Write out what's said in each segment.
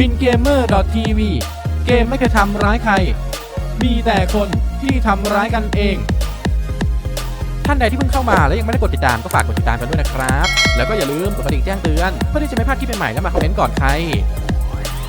บินเกมเมอร์ TV เกมไม่เคยทำร้ายใคร มีแต่คนที่ทำร้ายกันเอง ท่านใดที่เพิ่งเข้ามาและยังไม่ได้กดติดตามก็ฝากกดติดตามกันด้วยนะครับ แล้วก็อย่าลืมกดกระดิ่งแจ้งเตือนเพื่อที่จะไม่พลาดคลิปใหม่ๆและมาคอมเมนต์ก่อนใคร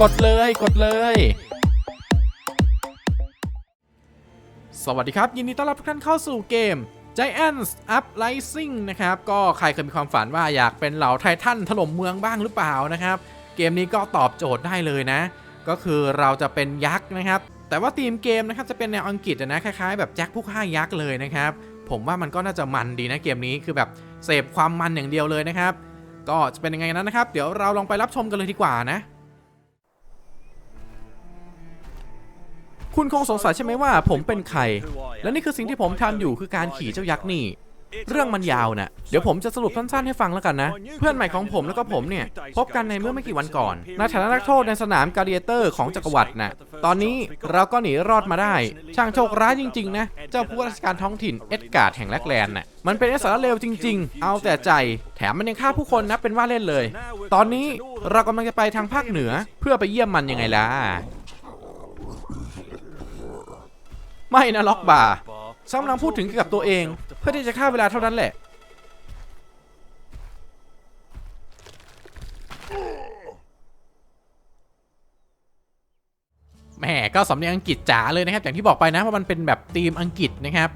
กดเลยกดเลย สวัสดีครับ ยินดีต้อนรับทุกท่านเข้าสู่เกม Giants Uprising นะครับ ก็ใครเคยมีความฝันว่าอยากเป็นเหล่าไททันถล่มเมืองบ้างหรือเปล่านะครับ เกมนี้ก็ตอบโจทย์ได้เลยนะ ก็คือเราจะเป็นยักษ์นะครับ แต่ว่าธีมเกมนะครับจะเป็นแนวอังกฤษนะคล้ายๆแบบแจ็คผู้ฆ่ายักษ์เลยนะครับ ผมว่ามันก็น่าจะมันดีนะเกมนี้คือแบบเสพความมันอย่างเดียวเลยนะครับ ก็จะเป็นยังไงนั้นนะครับ เดี๋ยวเราลองไปรับชมกันเลยดีกว่านะคุณคงสงสัยใช่ไหมว่าผมเป็นใคร และนี่คือสิ่งที่ผมทำอยู่คือการขี่เจ้ายักษ์นี่ เรื่องมันยาวนะ่ะเดี๋ยวผมจะสรุปสั้นๆให้ฟังแล้วกันนะ เพื่อนใหม่ของผมแล้วก็ผมเนี่ย พบกันในเมื่อไม่กี่วันก่อนในฐานะนักโทษในสนามกาเดียเตอร์ของจักรวรรดิน่ะตอนนี้เราก็หนีรอดมาได้ ช่างโชคร้ายจริงๆนะ เจ้าผู้ว่าราชการท้องถิ่นเอ็ดการ์ดแห่งแลกแลน์น่ะมันเป็นไอ้สารเลวจริง ๆ เอาแต่ใจ แถมมันยังฆ่าผู้คนนับเป็นว่าเล่นเลย ตอนนี้เรากำลังจะไปทางภาคเหนือเพื่อไปเยี่ยมมันยังไงล่ะไม่นะล็อกบาร์ฉันกำลังพูดถึงเกี่ยวกับตัวเอง เพื่อที่จะฆ่าเวลาเท่านั้นแหละ แหมก็สำเนียงอังกฤษจ๋าเลยนะครับ อย่างที่บอกไปนะว่ามันเป็นแบบธีมอังกฤษนะครับ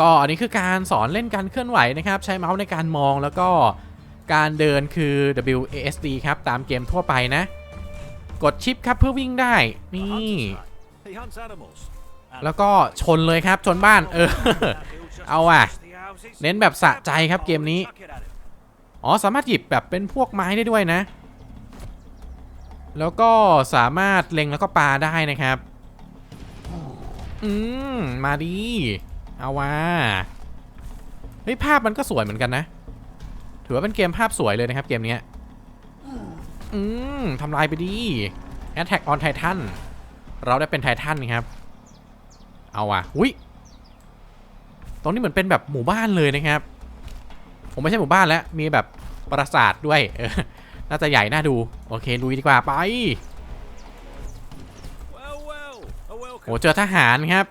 ก็อันนี้คือการสอนเล่นการเคลื่อนไหวนะครับ ใช้เมาส์ในการมองแล้วก็การเดินคือ WASD ครับ ตามเกมทั่วไปนะ กดชิปครับเพื่อวิ่งได้ นี่ แล้วก็ชนเลยครับชนบ้าน เออ เอาอะ เน้นแบบสะใจครับเกมนี้ อ๋อสามารถหยิบแบบเป็นพวกไม้ได้ด้วยนะ แล้วก็สามารถเล็งแล้วก็ปาได้นะครับ อืม มาดี เอาว่าเฮ้ยภาพมันก็สวยเหมือนกันนะ ถือว่าเป็นเกมภาพสวยเลยนะครับเกมนี้อืมทำลายไปดี Attack on Titan เราได้เป็นไททันครับ เอาว่ะหุย ตรงนี้เหมือนเป็นแบบหมู่บ้านเลยนะครับ ผมไม่ใช่หมู่บ้านแล้ว มีแบบปราสาทด้วยน่าจะใหญ่น่าดู โอเคลุยดีกว่าไปโอ้เจอทหารครับ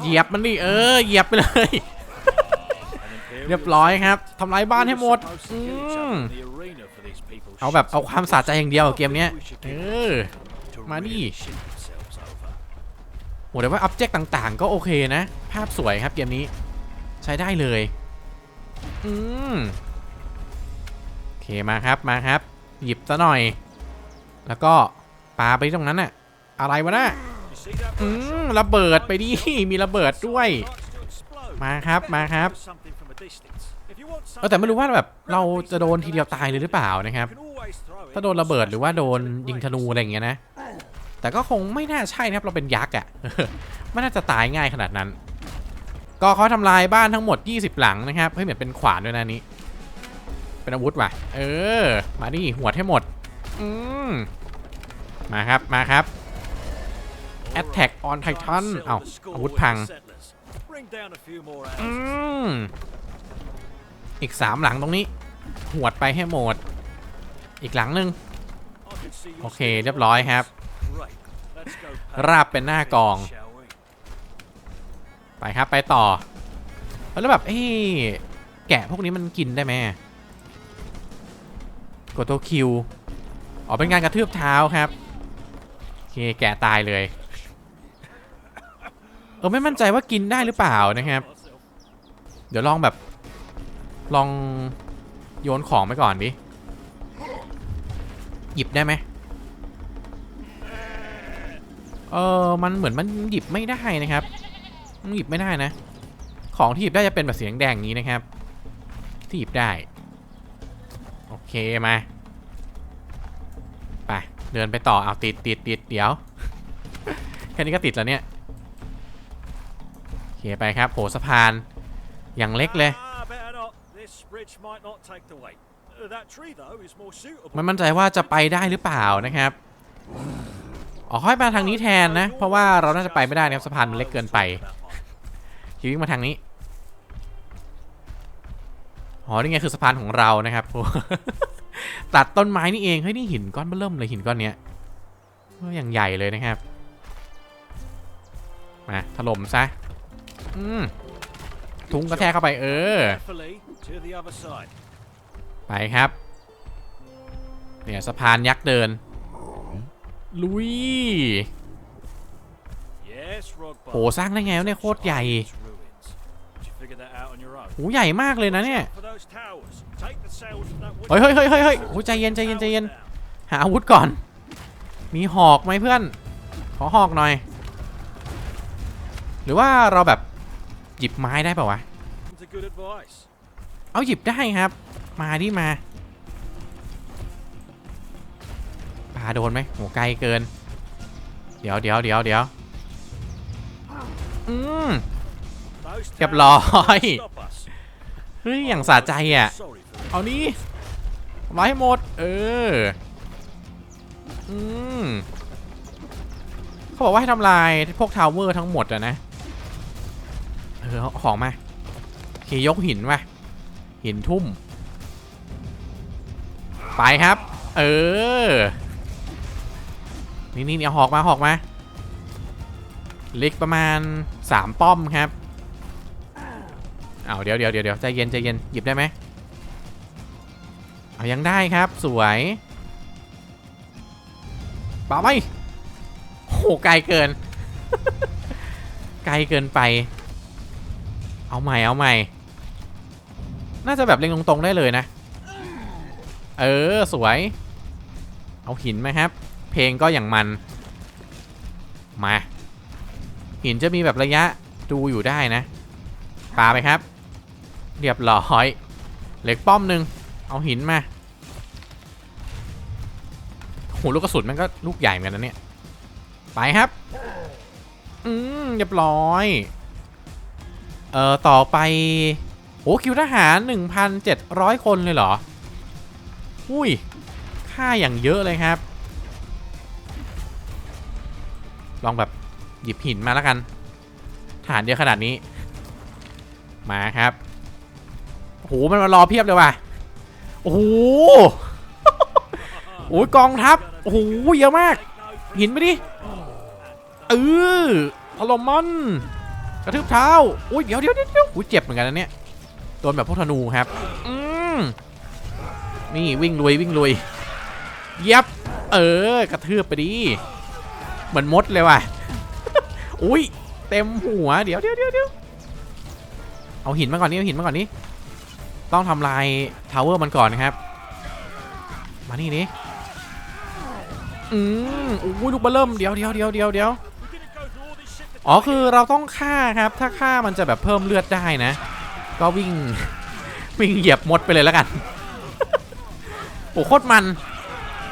เหยียบมันดิเออ เหยียบไปเลย เรียบร้อยครับทำลายบ้านให้หมดเอาแบบเอาความสะใจอย่างเดียวเกมนี้เออมาดิ โหแต่ว่าอ็อบเจกต์ต่างๆ ก็โอเคนะ ภาพสวยครับเกมนี้ใช้ได้เลย อืมโอเคมาครับมาครับ หยิบซะหน่อย แล้วก็ปาไปตรงนั้นน่ะอะไรวะน่ะอืมระเบิดไปดิมีระเบิดด้วยมาครับมาครับเออแต่ไม่รู้ว่าแบบเราจะโดนทีเดียวตายเลยหรือเปล่านะครับ ถ้าโดนระเบิดหรือว่าโดนยิงธนูอะไรอย่างเงี้ยนะ แต่ก็คงไม่น่าใช่นะครับเราเป็นยักษ์อะ่ะไม่น่าจะตายง่ายขนาดนั้น ก็เขาทำลายบ้านทั้งหมด 20 หลังนะครับเฮ้ยเหมือนเป็นขวานด้วยนะนี้ เป็นอาวุธว่ะ เออ มาดิหัวให้หมด อืมมาครับมาครับ Attack on Titan เอาอาวุธพัง อืมอีก 3 หลังตรงนี้ หวดไปให้หมด อีกหลังหนึ่งโอเคเรียบร้อยครับ ราบเป็นหน้ากอง ไปครับไปต่อ แล้วแบบเอ๊ะแกะพวกนี้มันกินได้ไหมกดตัวคิวอ๋อเป็นการกระทืบเท้าครับโอเคแกะตายเลย เออไม่มั่นใจว่ากินได้หรือเปล่านะครับ เดี๋ยวลองแบบ ลองโยนของไปก่อนดิหยิบได้ไหม เออมันเหมือนมันหยิบไม่ได้นะครับมันหยิบไม่ได้นะ ของที่หยิบได้จะเป็นแบบสีแดงๆอย่างนี้นะครับ ที่หยิบได้ โอเคมาไปเดินไปต่อเอาติดติดติดเดี๋ยวแค่นี้ก็ติดแล้วเนี่ยโอเคไปครับโหสะพานอย่างเล็กเลยไม่มั่นใจว่าจะไปได้หรือเปล่านะครับ อ๋อค่อยมาทางนี้แทนนะ เพราะว่าเราน่าจะไปไม่ได้นะครับสะพานมันเล็กเกินไปคิววิ่งมาทางนี้อ๋อนี่ไงคือสะพานของเรานะครับตัดต้นไม้นี่เองเฮ้ยนี่หินก้อนเบิ่มเลยหินก้อนเนี้ยอย่างใหญ่เลยนะครับมาถล่มซะอืมทุงกระแทกเข้าไปเออ ไปครับ เนี่ยสะพานยักษ์เดิน ลุย Yes, Rogbar. โหสร้างได้ไงวะเนี่ยโคตรใหญ่ Its ruins. Did you figure that out on your own? โหใหญ่มากเลยนะเนี่ย For those towers, take the sails from that เฮ้ยเฮ้ยเฮ้ยเฮ้ยเฮ้ยโหใจเย็นใจเย็นใจเย็น หาอาวุธก่อน มีหอกไหมเพื่อน ขอหอกหน่อย หรือว่าเราแบบหยิบไม้ได้ป่าวะ It's a good advice. เอาหยิบได้ครับ มาดิมาาโดนไหมโหไกลเกิน เดี๋ยวเดี๋ยวเดี๋ยวเดี๋ยวอืมเรียบร้อยเฮ้ยอย่างสะใจอะ เอานี้ทำลาให้หมด เออ อืมเขาบอกว่าให้ทำลายพวกทาวเวอร์ทั้งหมดอะนะ เออของมาโอเคยกหินมาหินทุ่ม ไปครับ เออ นี่นี่เอาหอกมาหอกมาเล็กประมาณ 3 ป้อมครับเอาเดี๋ยวเดี๋ยวเดี๋ยวใจเย็นใจเย็นหยิบได้ไหมเอายังได้ครับสวยป่าไหมโอ้โหไกลเกิน ไกลเกินไป เอาใหม่เอาใหม่ น่าจะแบบเล็งตรงๆได้เลยนะ เออสวย เอาหินไหมครับ เพลงก็อย่างมัน มาหินจะมีแบบระยะดูอยู่ได้นะปาไปครับ เรียบร้อย เหล็กป้อมหนึ่งเอาหินมาโหลูกกระสุนมันก็ลูกใหญ่เหมือนกันนะเนี่ย ไปครับ อืมเรียบร้อย เอ่อ ต่อไปโหคิวทหาร 1,700 คนเลยเหรอ อุ้ย ค่าอย่างเยอะเลยครับ ลองแบบหยิบหินมาแล้วกันฐานเยอะขนาดนี้ มาครับโอ้โหมันมารอเพียบเลยว่ะโอ้โหโอ้ยกองทัพโอ้โหเยอะมาก หินไปดิเออถล่มมันกระทืบเท้าอุ้ยเดี๋ยวเดี๋ยวเดี๋ยวอุ้ยเจ็บเหมือนกันนะเนี่ยโดนแบบพวกธนูครับอืมนี่วิ่งลุยวิ่งลุยเย็บเออกระทืบไปดิ เหมือนมดเลยว่ะ อุ้ยเต็มหัว เดี๋ยวเดี๋ยวเดี๋ยวเดี๋ยวเอาหินมาก่อนนี่เอาหินมาก่อนนี่ต้องทำลายทาวเวอร์มันก่อนนะครับ มานี่ดิอืมอุ้ยลูกเบลเริ่มเดี๋ยวเดี๋ยวเดี๋ยวเดี๋ยวเดี๋ยวอ๋อคือเราต้องฆ่าครับ ถ้าฆ่ามันจะแบบเพิ่มเลือดได้นะ ก็วิ่งวิ่งเหยียบมดไปเลยแล้วกันโอ้โคตรมัน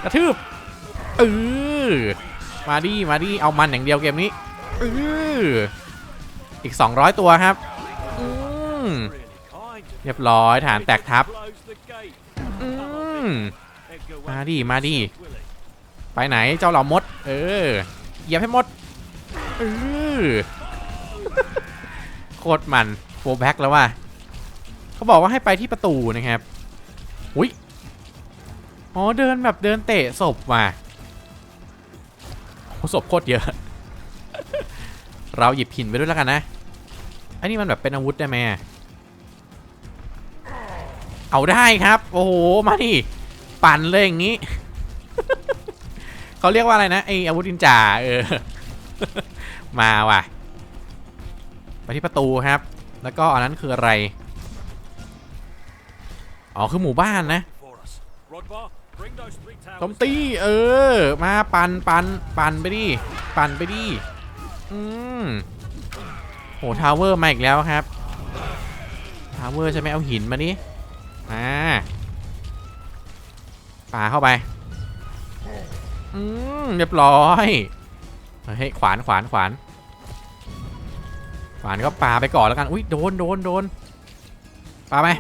กระทืบเออ มาดิมาดิเอามันอย่างเดียวเกมนี้เอออีก 200 ตัวครับอืมเรียบร้อยฐานแตกทับอืมมาดิมาดิไปไหนเจ้าเหล่ามด เออเหยียบให้หมดเออโคตรมันโฟแบ็กแล้วว่ะเขาบอกว่าให้ไปที่ประตูนะครับอุ้ยอ๋อเดินแบบเดินเตะศพว่ะ โอ้ศพโคตรเยอะ เราหยิบหินไปด้วยแล้วกันนะ อันนี้มันแบบเป็นอาวุธได้ไหมเอาได้ครับ โอ้โห มาดิปั่นเลยอย่างนี้ เขาเรียกว่าอะไรนะไออาวุธนินจาเออ มาว่ะ ไปที่ประตูครับ แล้วก็อันนั้นคืออะไร อ๋อ คือหมู่บ้านนะ For us. Rodbar, bring those three โจมตีเออ มาปันปันปันไปดิ ปันไปดิ อืมโหทาวเวอร์มาอีกแล้วครับ ทาวเวอร์ใช่ไหมเอาหินมาดิอ่าป่าเข้าไป อืมเรียบร้อย เฮ้ยขวานขวานขวานขวานก็ปาไปก่อนแล้วกัน อุ้ยโดนโดนโดนปาไหม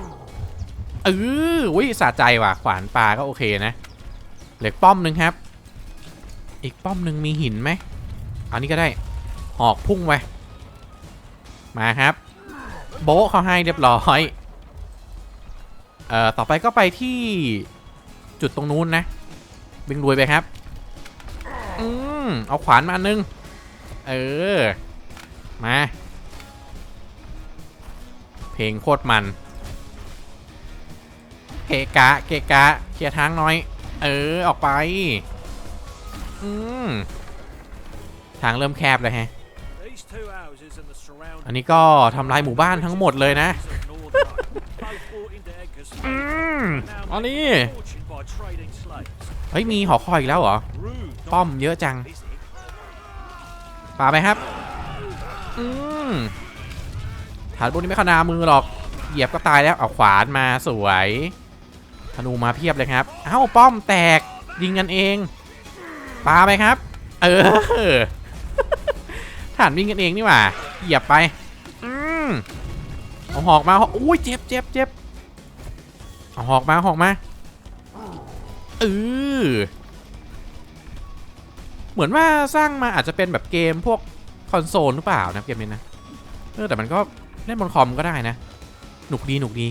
เอออุ้ยสะใจว่ะ ขวานปลาก็โอเคนะ เหล็กป้อมหนึ่งครับ อีกป้อมหนึ่งมีหินไหมอันนี้ก็ได้ หอกพุ่งไป มาครับ โบ๊ะเขาให้เรียบร้อยเอ่อต่อไปก็ไปที่จุดตรงนู้นนะบิงรวยไปครับ อืมมเอาขวานมาอันนึง เออ มา เพลงโคตรมัน เกะกะ เกะกะเคลียร์ทางหน่อย เออ ออกไป อืม ทางเริ่มแคบเลยแฮะ These two houses and the surrounding อันนี้ก็ทำลายหมู่บ้านทั้งหมดเลยนะ of Northern both brought into Edgar's อืม now อันนี้ making a fortune by trading slaves. เฮ้ย มีหอคอยอีกแล้วเหรอ Rude, ป้อมเยอะจัง not is it? ป่าไปครับ อืมฐานบนนี้ไม่ขนามือหรอก เหยียบก็ตายแล้ว เอาขวานมาสวย ธนูมาเพียบเลยครับ เอ้าป้อมแตกยิงกันเองปาไปครับ เออฐานวิ่งกันเองนี่หว่าเหยียบไป อืมเอาหอกมาอุ้ยเจ็บเจ็บเจ็บเอาหอกมาหอกมาเออเหมือนว่าสร้างมาอาจจะเป็นแบบเกมพวกคอนโซลหรือเปล่านะเกมนี้นะเออแต่มันก็เล่นบนคอมก็ได้นะ หนุกดีหนุกดี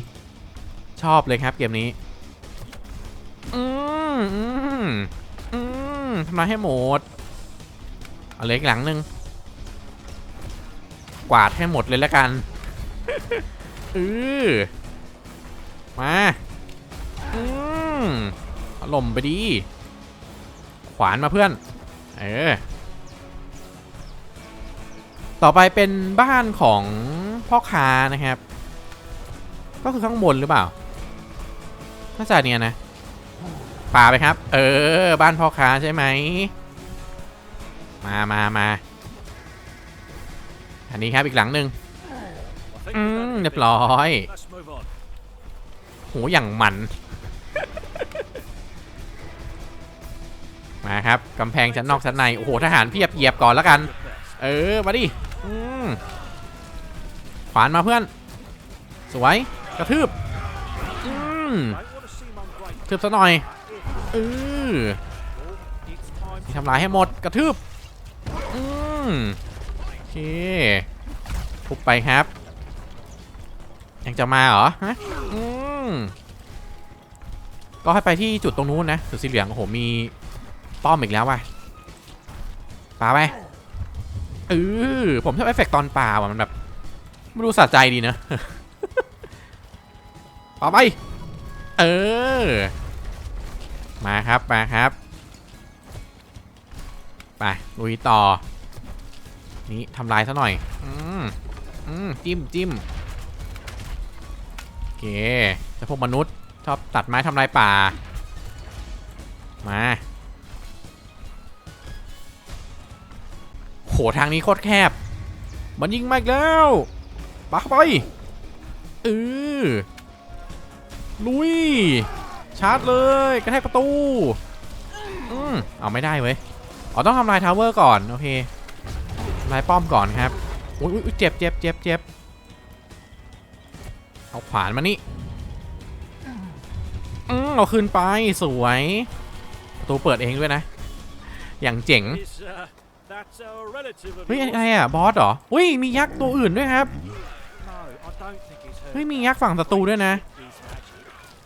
ชอบเลยครับเกมนี้ อืมอืมอืมทำลายให้หมด เอาเหล็กหลังหนึ่งกวาดให้หมดเลยแล้วกันเออมา อืมถล่มไปดี ขวานมาเพื่อน เออ ต่อไปเป็นบ้านของพ่อค้านะครับ ก็คือข้างบนหรือเปล่าน่าจะเนี่ยนะ ป่าไปครับ เออ บ้านพ่อค้าใช่ไหม มามามา อันนี้ครับอีกหลังหนึ่งอืมเรียบร้อยโหอย่างมัน มาครับกำแพงชั้นนอกชั้นใน โอ้โห ทหารเพียบเหยียบก่อนแล้วกัน เออ มาดิขวานมาเพื่อน สวย กระทืบ อืม ทืบซะหน่อยเออทำลายให้หมดกระทืบอืมโอเคทุบไปครับ ยังจะมาเหรอฮะอืมก็ให้ไปที่จุดตรงนู้นนะจุดสีเหลืองโอ้โหมีป้อมอีกแล้วว่ะปาไปเออผมชอบเอฟเฟกต์ตอนปาว่ะมันแบบไม่รู้สะใจดีนะปาไป เออ มาครับมาครับไปลุยต่อ นี่ทำลายซะหน่อย อืมอืมจิ้มจิ้มโอเคจะพวกมนุษย์ชอบตัดไม้ทำลายป่า มาโหทางนี้โคตรแคบ มันยิงมาอีกแล้วปาเข้าไปเออ ลุย ชาร์จเลยกระแทกประตู อืมเอาไม่ได้เว้ยอ๋อต้องทำลายทาวเวอร์ก่อน โอเคทำลายป้อมก่อนครับอุ้ยอุ๊ยเจ็บเจ็บเจ็บเจ็บเอาขวานมานี่อืมเอาคืนไปสวยประตูเปิดเองด้วยนะ อย่างเจ๋งเฮ้ยอะไรอะบอสเหรออุ้ยมียักษ์ตัวอื่นด้วยครับเฮ้ยมียักษ์ฝั่งศัตรูด้วยนะ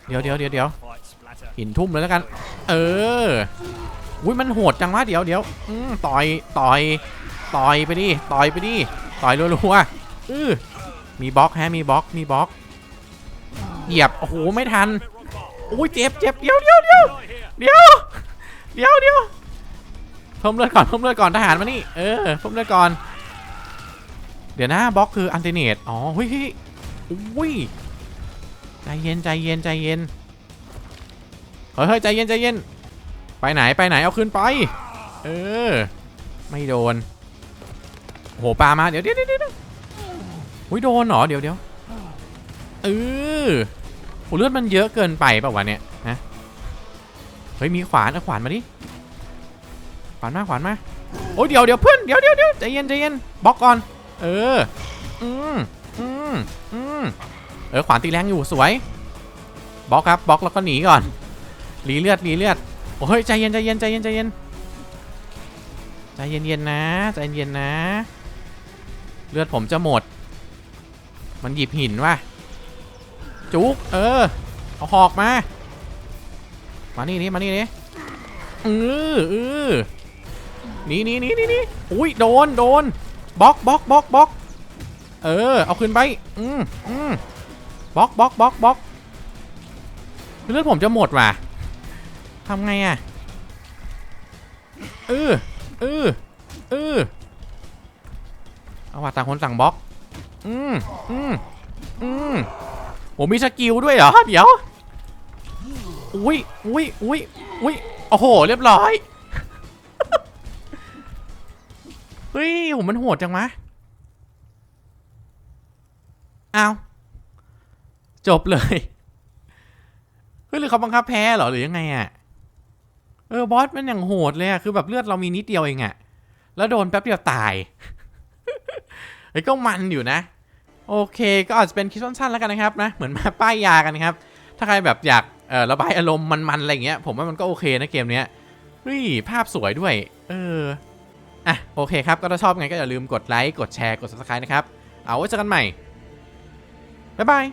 เดี๋ยวเดี๋ยวเดี๋ยวเดี๋ยว Fight splatter. หินทุ่มเลยแล้วกัน เอออุ้ยมันโหดจังวะเดี๋ยวเดี๋ยวอืมต่อยต่อยต่อยไปดิต่อยไปดิต่อยรัวๆอือมีบล็อกแฮะมีบล็อกมีบล็อกเหยียบโอ้โหไม่ทันอุ้ยเจ็บเจ็บเดี๋ยวเดี๋ยวเดี๋ยว Right here. เดี๋ยวเดี๋ยวเดี๋ยวเพิ่มเลือดก่อนเพิ่มเลือดก่อนทหารมานี่เออเพิ่มเลือดก่อนเดี๋ยวนะบล็อกคืออันเทเนตอ๋อเฮ้ยเฮ้ยอุ้ย ใจเย็นใจเย็นใจเย็นเฮ้ยเฮ้ยใจเย็นใจเย็น ไปไหนไปไหนเอาขึ้นไป เออ ไม่โดนโหปลามาเดี๋ยวเดี๋ยวเดี๋ยวเดี๋ยวอุ้ยโดนเหรอเดี๋ยวเดี๋ยวเออโหเลือดมันเยอะเกินไปป่าวะเนี่ยฮะเฮ้ยมีขวานเอาขวานมาดิขวานมาขวานมาโอ้ยเดี๋ยวเดี๋ยวเพื่อนเดี๋ยวเดี๋ยวเดี๋ยวใจเย็นใจเย็นบล็อกก่อน เออ อืมอืมอืม ออขวานตีแรงอยู่สวยบล็อกครับบล็อกแล้วก็หนีก่อนหลีเลือดหลีเลือดโอ้ยใจเย็นใจเย็นใจเย็นใจเย็นใจเย็นๆนะใจเย็นๆนะ เลือดผมจะหมด มันหยิบหินว่ะจุกเออเอาหอกมา มานี่นี่มานี่นี่เออเออหนีหนีหนีหนีหนีอุ้ยโดนโดนบล็อกบล็อกบล็อกบล็อกเออเอาขึ้นไปอืมอืม บล็อกบล็อกบล็อกบล็อกเลือดผมจะหมดว่ะทำไงอะเออเออเออเอาว่ะต่างคนต่างบล็อก อืมอืมอืมผมมีสกิลด้วยเหรอ เดี๋ยว อุ้ยอุ้ยอุ้ยอุ้ยโอ้โห เรียบร้อย เฮ้ยผมมันโหดจังวะเอาว จบเลยเฮ้ยหรือเขาบังคับแพ้เหรอหรือยังไงอะเออบอสมันอย่างโหดเลยอะคือแบบเลือดเรามีนิดเดียวเองอะแล้วโดนแป๊บเดียวตายเฮ้ยก็มันอยู่นะ โอเคก็อาจจะเป็นคลิปสั้นๆแล้วกันนะครับนะเหมือนมาป้ายยากันครับ ถ้าใครแบบอยากเออระบายอารมณ์มันๆอะไรเงี้ย ผมว่ามันก็โอเคนะเกมเนี้ยเฮ้ยภาพสวยด้วย เอออะโอเคครับ ก็ถ้าชอบไงก็อย่าลืมกดไลค์กดแชร์กด subscribe นะครับ เอาไว้เจอกันใหม่ บ๊ายบาย